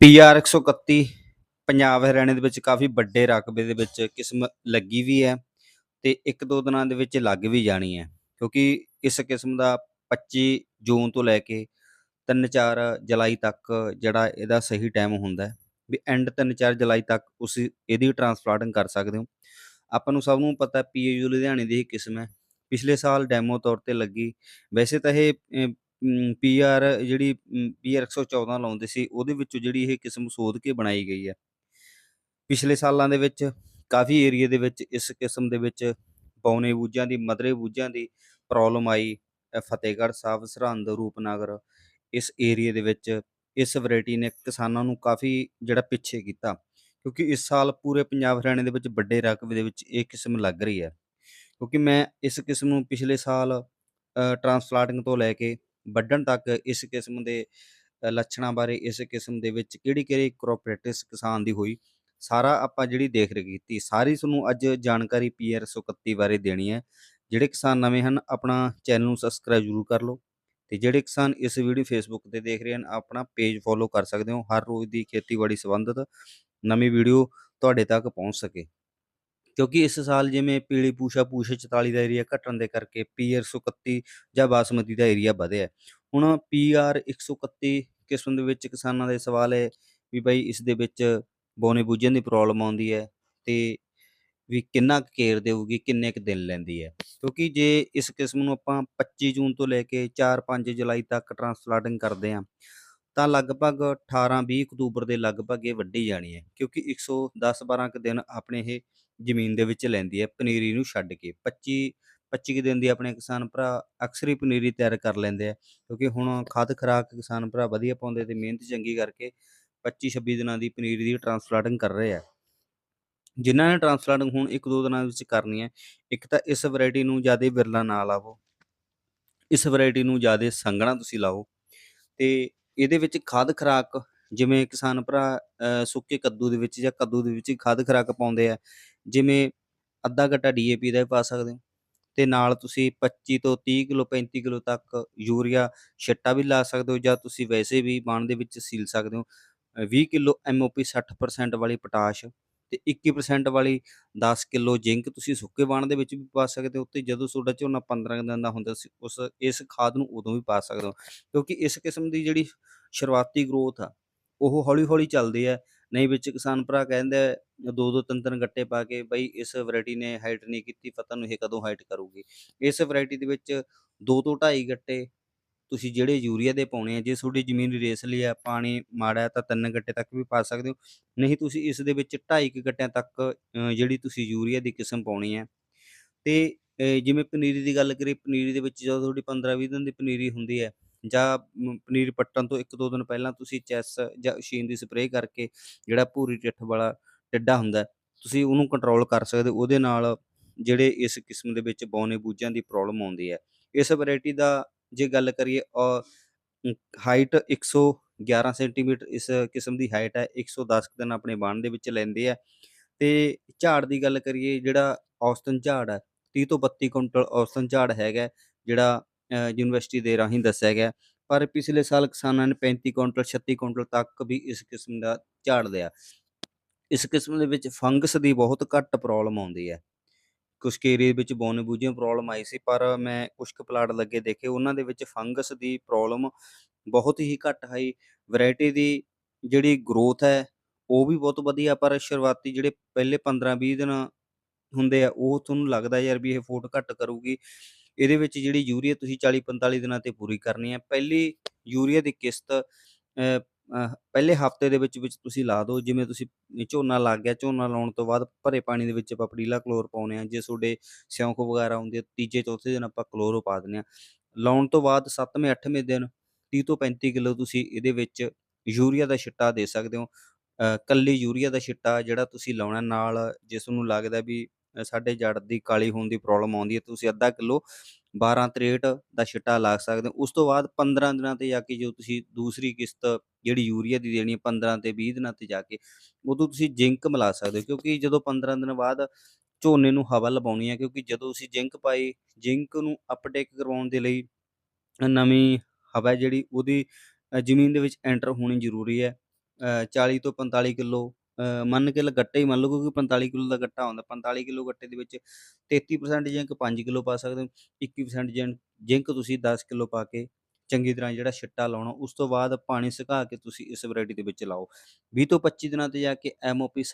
PR 131 Punjab ਹਰਿਆਣੇ ਦੇ ਵਿੱਚ ਕਾਫੀ ਵੱਡੇ ਰਕਬੇ ਦੇ ਵਿੱਚ ਕਿਸਮ ਲੱਗੀ ਵੀ ਹੈ ਤੇ ਇੱਕ ਦੋ ਦਿਨਾਂ ਦੇ ਵਿੱਚ ਲੱਗ ਵੀ ਜਾਣੀ ਹੈ ਕਿਉਂਕਿ ਇਸ ਕਿਸਮ ਦਾ 25 ਜੂਨ ਤੋਂ ਲੈ ਕੇ 3-4 ਜੁਲਾਈ ਤੱਕ ਜਿਹੜਾ ਇਹਦਾ ਸਹੀ ਟਾਈਮ ਹੁੰਦਾ ਹੈ। ਵੀ ਐਂਡ 3-4 ਜੁਲਾਈ ਤੱਕ ਤੁਸੀਂ ਇਹਦੀ ਟ੍ਰਾਂਸਪਲਾਂਟਿੰਗ ਕਰ ਸਕਦੇ ਹੋ। ਆਪਾਂ ਨੂੰ ਸਭ ਨੂੰ ਪਤਾ ਪੀਏਯੂ ਲੁਧਿਆਣੇ ਦੀ ਇਹ ਕਿਸਮ ਹੈ। ਪਿਛਲੇ ਸਾਲ ਡੈਮੋ ਤੌਰ ਤੇ ਲੱਗੀ। ਵੈਸੇ ਤਾਂ ਇਹ ਪੀਆਰ ਜਿਹੜੀ ਪੀਆਰ 114 ਲਾਉਂਦੇ ਸੀ, ਉਹਦੇ ਵਿੱਚੋਂ ਜਿਹੜੀ ਇਹ ਕਿਸਮ ਸੋਧ ਕੇ ਬਣਾਈ ਗਈ ਹੈ। ਪਿਛਲੇ ਸਾਲਾਂ ਦੇ ਵਿੱਚ, ਕਾਫੀ ਏਰੀਆ ਦੇ ਵਿੱਚ ਇਸ ਕਿਸਮ ਦੇ ਵਿੱਚ ਪੌਣੇ ਬੂਝਾਂ ਦੀ ਮਦਰੇ ਬੂਝਾਂ ਦੀ ਪ੍ਰੋਬਲਮ ਆਈ ਫਤਿਹਗੜ੍ਹ ਸਾਹਿਬ, ਸਰਹੰਦ, ਰੂਪਨਗਰ, ਇਸ ਏਰੀਆ ਦੇ ਵਿੱਚ। ਇਸ ਵੈਰਾਈਟੀ ਨੇ ਕਿਸਾਨਾਂ ਨੂੰ ਕਾਫੀ ਜਿਹੜਾ ਪਿੱਛੇ ਕੀਤਾ, ਕਿਉਂਕਿ ਇਸ ਸਾਲ ਪੂਰੇ ਪੰਜਾਬ ਹਰਿਆਣੇ ਦੇ ਵਿੱਚ ਵੱਡੇ ਰਕਬੇ ਦੇ ਵਿੱਚ ਇਹ ਕਿਸਮ ਲੱਗ ਰਹੀ ਹੈ। ਕਿਉਂਕਿ ਮੈਂ ਇਸ ਕਿਸਮ ਨੂੰ ਪਿਛਲੇ ਸਾਲ ਟਰਾਂਸਪਲਾਂਟਿੰਗ ਤੋਂ ਲੈ ਕੇ ਵੱਢਣ ਤੱਕ ਇਸ ਕਿਸਮ ਦੇ ਲੱਛਣਾਂ ਬਾਰੇ ਇਸ ਕਿਸਮ ਦੇ ਵਿੱਚ ਕਿਹੜੀ ਕਿਹੜੀ ਕ੍ਰੌਪ ਪ੍ਰੈਕਟਿਸ ਕਿਸਾਨ ਦੀ ਹੋਈ, ਸਾਰਾ ਆਪਾਂ ਜਿਹੜੀ ਦੇਖ ਰੇਖ ਕੀਤੀ, ਸਾਰੀ ਤੁਹਾਨੂੰ ਅੱਜ ਜਾਣਕਾਰੀ ਪੀਆਰ 131 ਬਾਰੇ ਦੇਣੀ ਹੈ। ਜਿਹੜੇ ਕਿਸਾਨ ਨਵੇਂ ਹਨ, ਆਪਣਾ ਚੈਨਲ ਨੂੰ ਸਬਸਕ੍ਰਾਈਬ ਜ਼ਰੂਰ ਕਰ ਲਓ ਤੇ ਜਿਹੜੇ ਕਿਸਾਨ ਇਸ ਵੀਡੀਓ ਫੇਸਬੁੱਕ ਤੇ ਦੇਖ ਰਹੇ ਹਨ, ਆਪਣਾ ਪੇਜ ਫੋਲੋ ਕਰ ਸਕਦੇ ਹੋ, ਹਰ ਰੋਜ਼ ਦੀ ਖੇਤੀਬਾੜੀ ਸੰਬੰਧਿਤ ਨਵੀਂ ਵੀਡੀਓ ਤੁਹਾਡੇ ਤੱਕ ਪਹੁੰਚ ਸਕੇ। ਕਿਉਂਕਿ ਇਸ ਸਾਲ ਜਿਵੇਂ ਪੀਲੀ ਪੂਸ਼ਾ ਪੂਸ਼ਾ 44 ਦਾ ਏਰੀਆ ਘਟਣ ਦੇ ਕਰਕੇ ਪੀਆਰ 131 ਜਾਂ ਬਾਸਮਤੀ ਦਾ ਏਰੀਆ ਵਧਿਆ ਹੈ। ਹੁਣ ਪੀਆਰ 131 ਕਿਸਮ ਦੇ ਵਿੱਚ ਕਿਸਾਨਾਂ ਦੇ ਸਵਾਲ ਹੈ ਵੀ ਭਾਈ ਇਸ ਦੇ ਵਿੱਚ ਬੋਨੇ ਬੂਝਣ ਦੀ ਪ੍ਰੋਬਲਮ ਆਉਂਦੀ ਹੈ ਤੇ ਵੀ ਕਿੰਨਾ ਕੁ ਕੇਅਰ ਦੇਊਗੀ, ਕਿੰਨੇ ਕੁ ਦਿਨ ਲੈਂਦੀ ਹੈ ਕਿਉਂਕਿ ਜੇ ਇਸ ਕਿਸਮ ਨੂੰ ਆਪਾਂ 25 ਜੂਨ ਤੋਂ ਲੈ ਕੇ 4-5 ਜੁਲਾਈ ਤੱਕ ਟ੍ਰਾਂਸਪਲਾਂਟਿੰਗ ਕਰਦੇ ਹਾਂ ਤਾਂ ਲਗਭਗ 18-20 ਅਕਤੂਬਰ ਦੇ ਲਗਭਗ ਇਹ ਵੱਢੀ ਜਾਣੀ ਹੈ, ਕਿਉਂਕਿ 110-12 ਕੁ ਦਿਨ ਆਪਣੇ ਇਹ ਜ਼ਮੀਨ ਦੇ ਵਿੱਚ ਲੈਂਦੀ ਹੈ, ਪਨੀਰੀ ਨੂੰ ਛੱਡ ਕੇ। 25 25 ਕੁ ਦਿਨ ਦੀ ਆਪਣੇ ਕਿਸਾਨ ਭਰਾ ਅਕਸਰ ਹੀ ਪਨੀਰੀ ਤਿਆਰ ਕਰ ਲੈਂਦੇ ਆ, ਕਿਉਂਕਿ ਹੁਣ ਖਾਦ ਖਰਾਕ ਕਿਸਾਨ ਭਰਾ ਵਧੀਆ ਪਾਉਂਦੇ ਤੇ ਮਿਹਨਤ ਚੰਗੀ ਕਰਕੇ 25 26 ਦਿਨਾਂ ਦੀ ਪਨੀਰੀ ਦੀ ਟ੍ਰਾਂਸਪਲਾਂਟਿੰਗ ਕਰ ਰਹੇ ਆ। ਜਿਨ੍ਹਾਂ ਨੇ ਟ੍ਰਾਂਸਪਲਾਂਟਿੰਗ ਹੁਣ ਇੱਕ ਦੋ ਦਿਨਾਂ ਵਿੱਚ ਕਰਨੀ ਹੈ, ਇੱਕ ਤਾਂ ਇਸ ਵੈਰਾਈਟੀ ਨੂੰ ਜ਼ਿਆਦਾ ਵਿਰਲਾ ਨਾ ਲਾਵੋ, ਇਸ ਵੈਰਾਈਟੀ ਨੂੰ ਜ਼ਿਆਦਾ ਸੰਘਣਾ ਤੁਸੀਂ ਲਾਓ ਤੇ ਇਹਦੇ ਵਿੱਚ ਖਾਦ ਖਰਾਕ ਜਿਵੇਂ ਕਿਸਾਨ ਭਰਾ ਸੁੱਕੇ ਕੱਦੂ ਦੇ ਵਿੱਚ ਜਾਂ ਕੱਦੂ ਦੇ ਵਿੱਚ ਖਾਦ ਖਰਾਕ ਪਾਉਂਦੇ ਆ ਜਿਵੇਂ ਅੱਧਾ ਗੱਟਾ ਡੀਏਪੀ ਦਾ ਵੀ ਪਾ ਸਕਦੇ ਹੋ ਤੇ ਨਾਲ ਤੁਸੀਂ 25 ਤੋਂ 30 ਕਿਲੋ 35 ਕਿਲੋ ਤੱਕ ਯੂਰੀਆ ਛਿੱਟਾ ਵੀ ਲਾ ਸਕਦੇ ਹੋ ਜਾਂ ਤੁਸੀਂ ਵੈਸੇ ਵੀ ਬਾਣ ਦੇ ਵਿੱਚ ਸੀਲ ਸਕਦੇ ਹੋ ਅ, 20 ਕਿਲੋ ਐਮਓਪੀ 60% ਵਾਲੀ ਪੋਟਾਸ਼ ਤੇ 21% ਵਾਲੀ 10 ਕਿਲੋ ਜ਼ਿੰਕ ਤੁਸੀਂ ਸੁੱਕੇ ਬਾਣ ਦੇ ਵਿੱਚ ਵੀ ਪਾ ਸਕਦੇ ਹੋ ਤੇ ਜਦੋਂ ਤੁਹਾਡਾ ਝੋਨਾ 15 ਕੁ ਦਿਨ ਦਾ ਹੁੰਦਾ ਸੀ, ਉਸ ਇਸ ਖਾਦ ਨੂੰ ਉਦੋਂ ਵੀ ਪਾ ਸਕਦੇ ਹੋ। ਕਿਉਂਕਿ ਇਸ ਕਿਸਮ ਦੀ ਜਿਹੜੀ ਸ਼ੁਰੂਆਤੀ ਗਰੋਥ ਆ, ਉਹ ਹੌਲੀ ਹੌਲੀ ਚੱਲਦੀ ਹੈ। ਨਹੀਂ ਵਿੱਚ ਕਿਸਾਨ ਭਰਾ ਕਹਿੰਦੇ ਦੋ ਦੋ ਤਿੰਨ ਤਿੰਨ ਗੱਟੇ ਪਾ ਕੇ ਬਈ ਇਸ ਵੈਰਾਈਟੀ ਨੇ ਹਾਈਟ ਨਹੀਂ ਕੀਤੀ, ਪਤਾ ਨੂੰ ਇਹ ਕਦੋਂ ਹਾਈਟ ਕਰੂਗੀ। ਇਸ ਵੈਰਾਈਟੀ ਦੇ ਵਿੱਚ ਦੋ ਤੋਂ ਢਾਈ ਗੱਟੇ ਤੁਸੀਂ ਜਿਹੜੇ ਯੂਰੀਆ ਦੇ ਪਾਉਣੇ ਆ, ਜੇ ਤੁਹਾਡੀ ਜ਼ਮੀਨ ਰੇਸਲੀ ਆ, ਪਾਣੀ ਮਾੜਾ ਤਾਂ ਤਿੰਨ ਗੱਟੇ ਤੱਕ ਵੀ ਪਾ ਸਕਦੇ ਹੋ। ਨਹੀਂ ਤੁਸੀਂ ਇਸ ਦੇ ਵਿੱਚ ਢਾਈ ਕੁ ਗੱਟਿਆਂ ਤੱਕ ਜਿਹੜੀ ਤੁਸੀਂ ਯੂਰੀਆ ਦੀ ਕਿਸਮ ਪਾਉਣੀ ਹੈ। ਤੇ ਜਿਵੇਂ ਪਨੀਰੀ ਦੀ ਗੱਲ ਕਰੀਏ, ਪਨੀਰੀ ਦੇ ਵਿੱਚ ਜਦੋਂ ਤੁਹਾਡੀ 15-20 ਦਿਨ ਦੀ ਪਨੀਰੀ ਹੁੰਦੀ ਹੈ, ਜਾਂ ਪਨੀਰ ਪੱਟਣ ਤੋਂ ਇੱਕ ਦੋ ਦਿਨ ਪਹਿਲਾਂ ਤੁਸੀਂ ਚੈਸ ਜਾਂ ਮਸ਼ੀਨ ਦੀ ਸਪਰੇਅ ਕਰਕੇ ਜਿਹੜਾ ਭੂਰੀ ਟਿੱਠ ਵਾਲਾ ਟਿੱਡਾ ਹੁੰਦਾ ਤੁਸੀਂ ਉਹਨੂੰ ਕੰਟਰੋਲ ਕਰ ਸਕਦੇ ਹੋ। ਉਹਦੇ ਨਾਲ ਜਿਹੜੇ ਇਸ ਕਿਸਮ ਦੇ ਵਿੱਚ ਬੌਨੇ ਬੂਝਾਂ ਦੀ ਪ੍ਰੋਬਲਮ ਆਉਂਦੀ ਹੈ। ਇਸ ਵੈਰਾਈਟੀ ਦਾ ਜੇ ਗੱਲ ਕਰੀਏ ਹਾਈਟ 111 ਸੈਂਟੀਮੀਟਰ ਇਸ ਕਿਸਮ ਦੀ ਹਾਈਟ ਹੈ 110 ਕੁ ਦਿਨ ਆਪਣੇ ਬਾਣ ਦੇ ਵਿੱਚ ਲੈਂਦੇ ਆ। ਤੇ ਝਾੜ ਦੀ ਗੱਲ ਕਰੀਏ ਜਿਹੜਾ ਔਸਤਨ ਝਾੜ ਹੈ 30 ਤੋਂ 32 ਕੁਇੰਟਲ ਔਸਤਨ ਝਾੜ ਹੈਗਾ ਜਿਹੜਾ ਅ, ਯੂਨੀਵਰਸਿਟੀ ਦੇ ਰਾਹੀਂ ਦੱਸਿਆ ਗਿਆ। ਪਰ ਪਿਛਲੇ ਸਾਲ ਕਿਸਾਨਾਂ ਨੇ 35 ਕੁਇੰਟਲ 36 ਕੁਇੰਟਲ ਤੱਕ ਵੀ ਇਸ ਕਿਸਮ ਦਾ ਝਾੜ ਲਿਆ। ਇਸ ਕਿਸਮ ਦੇ ਵਿੱਚ ਫੰਗਸ ਦੀ ਬਹੁਤ ਘੱਟ ਪ੍ਰੋਬਲਮ ਆਉਂਦੀ ਹੈ। ਕੁਛ ਕੁ ਏਰੀਏ ਵਿੱਚ ਬੌਨੇ ਬੂਝਿਆਂ ਪ੍ਰੋਬਲਮ ਆਈ ਸੀ, ਪਰ ਮੈਂ ਕੁਛ ਕੁ ਪਲਾਟ ਲੱਗੇ ਦੇਖੇ, ਉਹਨਾਂ ਦੇ ਵਿੱਚ ਫੰਗਸ ਦੀ ਪ੍ਰੋਬਲਮ ਬਹੁਤ ਹੀ ਘੱਟ ਆਈ। ਵੈਰਾਈਟੀ ਦੀ ਜਿਹੜੀ ਗਰੋਥ ਹੈ, ਉਹ ਵੀ ਬਹੁਤ ਵਧੀਆ, ਪਰ ਸ਼ੁਰੂਆਤੀ ਜਿਹੜੇ ਪਹਿਲੇ 15-20 ਦਿਨ ਹੁੰਦੇ ਆ, ਉਹ ਤੁਹਾਨੂੰ ਲੱਗਦਾ ਯਾਰ ਵੀ ਇਹ ਫੋਟ ਘੱਟ ਕਰੂਗੀ। ਇਹਦੇ ਵਿੱਚ ਜਿਹੜੀ ਯੂਰੀਆ ਤੁਸੀਂ 40-45 ਦਿਨਾਂ ਤੇ ਪੂਰੀ ਕਰਨੀ ਹੈ। ਪਹਿਲੀ ਯੂਰੀਆ ਦੀ ਕਿਸ਼ਤ ਪਹਿਲੇ ਹਫ਼ਤੇ ਦੇ ਵਿੱਚ ਵਿੱਚ ਤੁਸੀਂ ਲਾ ਦਿਓ ਜਿਵੇਂ ਤੁਸੀਂ ਝੋਨਾ ਲੱਗ ਗਿਆ ਝੋਨਾ ਲਾਉਣ ਤੋਂ ਬਾਅਦ ਭਰੇ ਪਾਣੀ ਦੇ ਵਿੱਚ ਆਪਾਂ ਪੜੀਲਾ ਕਲੋਰ ਪਾਉਨੇ ਆ ਜੇ ਤੁਹਾਡੇ ਸਿਉਂਕ ਵਗੈਰਾ ਹੁੰਦੇ ਤੀਜੇ ਚੌਥੇ ਦਿਨ ਆਪਾਂ ਕਲੋਰੋ ਪਾ ਦਿੰਦੇ ਆ ਲਾਉਣ ਤੋਂ ਬਾਅਦ 7ਵੇਂ 8ਵੇਂ ਦਿਨ 30 ਤੋਂ 35 ਕਿਲੋ ਤੁਸੀਂ ਇਹਦੇ ਵਿੱਚ ਯੂਰੀਆ ਦਾ ਛਿੱਟਾ ਦੇ ਸਕਦੇ ਹੋ। ਅ, ਕੱਲੀ ਯੂਰੀਆ ਦਾ ਛਿੱਟਾ ਜਿਹੜਾ ਤੁਸੀਂ ਲਾਉਣਾ ਨਾਲ ਜਿਸ ਨੂੰ ਲੱਗਦਾ ਵੀ ਸਾਡੇ ਜੜ ਦੀ ਕਾਲੀ ਹੋਣ ਦੀ ਪ੍ਰੋਬਲਮ ਆਉਂਦੀ ਹੈ ਤੁਸੀਂ ਅੱਧਾ ਕਿਲੋ 12 63 ਦਾ ਛਿੱਟਾ ਲਾ ਸਕਦੇ ਹੋ। ਉਸ ਤੋਂ ਬਾਅਦ 15 ਦਿਨਾਂ ਤੇ ਜਾ ਕੇ ਜੋ ਤੁਸੀਂ ਦੂਸਰੀ ਕਿਸ਼ਤ ਜਿਹੜੀ ਯੂਰੀਆ ਦੀ ਦੇਣੀ ਹੈ 15 ਤੇ 20 ਦਿਨਾਂ ਤੇ ਜਾ ਕੇ ਉਦੋਂ ਤੁਸੀਂ ਜ਼ਿੰਕ ਮਿਲਾ ਸਕਦੇ ਹੋ। ਕਿਉਂਕਿ ਜਦੋਂ 15 ਦਿਨ ਬਾਅਦ ਝੋਨੇ ਨੂੰ ਹਵਾ ਲਵਾਉਣੀ ਹੈ ਕਿਉਂਕਿ ਜਦੋਂ ਤੁਸੀਂ ਜ਼ਿੰਕ ਪਾਈ ਜ਼ਿੰਕ ਨੂੰ ਅਪਟੇਕ ਕਰਵਾਉਣ ਦੇ ਲਈ ਨਵੀਂ ਹਵਾ ਜਿਹੜੀ ਉਹਦੀ ਜ਼ਮੀਨ ਦੇ ਵਿੱਚ ਐਂਟਰ ਹੋਣੀ ਜ਼ਰੂਰੀ ਹੈ। ਅ, 40 ਤੋਂ 45 ਕਿਲੋ ਅ, ਮੰਨ ਕੇ ਲ ਗੱਟਾ ਹੀ ਮੰਨ ਲਓ ਕਿਉਂਕਿ 45 ਕਿਲੋ ਦਾ ਗੱਟਾ ਹੁੰਦਾ 45 ਕਿਲੋ ਗੱਟੇ ਦੇ ਵਿੱਚ 33% ਜ਼ਿੰਕ 5 ਕਿਲੋ ਪਾ ਸਕਦੇ ਹੋ 21% ਜ਼ਿੰਕ ਜ਼ਿੰਕ ਤੁਸੀਂ 10 ਕਿਲੋ ਪਾ ਕੇ ਚੰਗੀ ਤਰ੍ਹਾਂ ਜਿਹੜਾ ਛਿੱਟਾ ਲਾਉਣਾ ਉਸ ਤੋਂ ਬਾਅਦ ਪਾਣੀ ਸੁਕਾ ਕੇ ਤੁਸੀਂ ਇਸ ਵੈਰਾਈਟੀ ਦੇ ਵਿੱਚ ਲਾਓ। 20 ਤੋਂ 25 ਦਿਨਾਂ ਤੇ ਜਾ ਕੇ ਐਮਓਪੀ